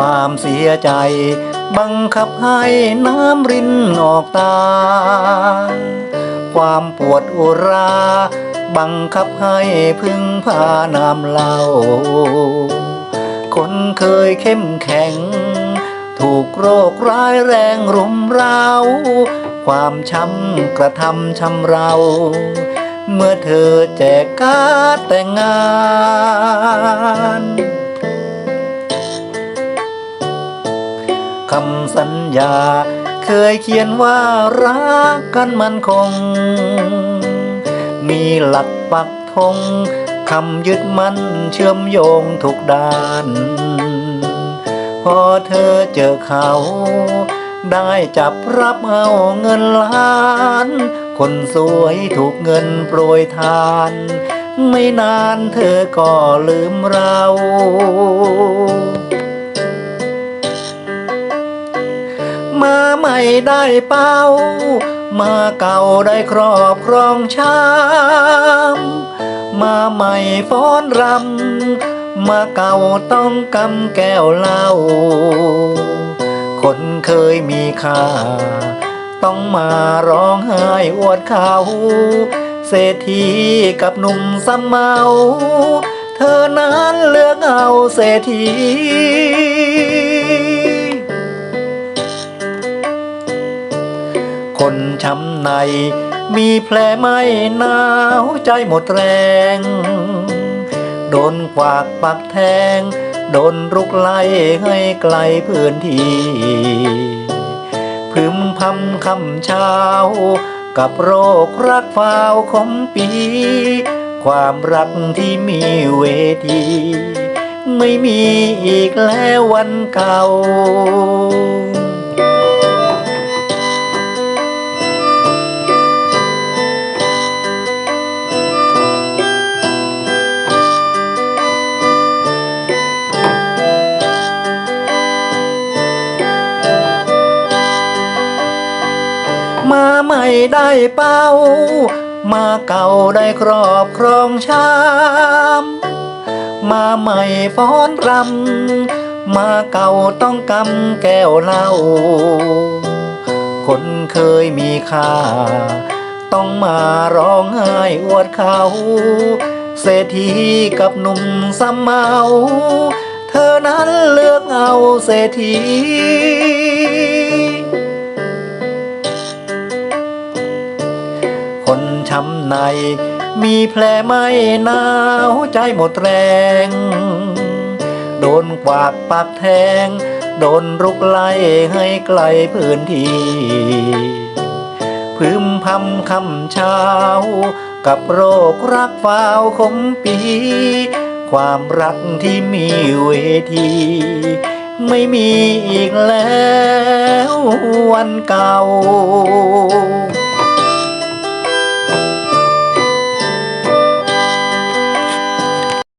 ความเสียใจ บังคับให้น้ำรินออกตา ความปวดอุรา บังคับให้พึ่งพาน้ำเหล้าคนเคยเข้มแข็ง ถูกโรคร้ายแรงรุมเร้า ความช้ำกระทำช้ำเราเมื่อเธอแจกการแต่งงาน สัญญา เคยเขียนว่ารักกันมันคง มีหลักปักธงคำยึดมั่นเชื่อมโยงทุกด้าน พอเธอเจอเขา ได้จับรับเอาเงินล้าน คนสวยถูกเงินโปรยทาน ไม่นานเธอก็ลืมเรา ได้เป้า มาเก่าได้ครอบครองชามมาใหม่ฟ้อนรำ มาเก่าต้องกำแก้วเหล้าคนเคยมีค่า ต้องมาร้องไห้อวดเขาเศรษฐีกับหนุ่มสำเมา เธอนั้นเลือกเอาเศรษฐี คนช้ำใน มีแผลไหม่หนาวใจหมดแรง โดนขวากปักแทง โดนรุกไล่ให้ไกลพื้นที่พึมพำคำเช้า กับโรครักฟาวคมปี ความรักที่มีเวที ไม่มีอีกแล้ววันเก่า มาใหม่ได้เป้า มาเก่าได้ครอบครองชามมาใหม่ฟ้อนรำมาเก่าต้องกำแก้วเหล้าคนเคยมีค่า ต้องมาร้องไห้อวดเขา เศรษฐีกับหนุ่มสำเมา เธอนั้นเลือกเอาเศรษฐี ช้ำใน มีแผลไหม่หนาวใจหมดแรง โดนกวากปากแทง โดนรุกไล่ให้ไกลพื้นที่พึมพำคำเช้า กับโรครักฟาวคมปี ความรักที่มีเวที ไม่มีอีกแล้ววันเก่า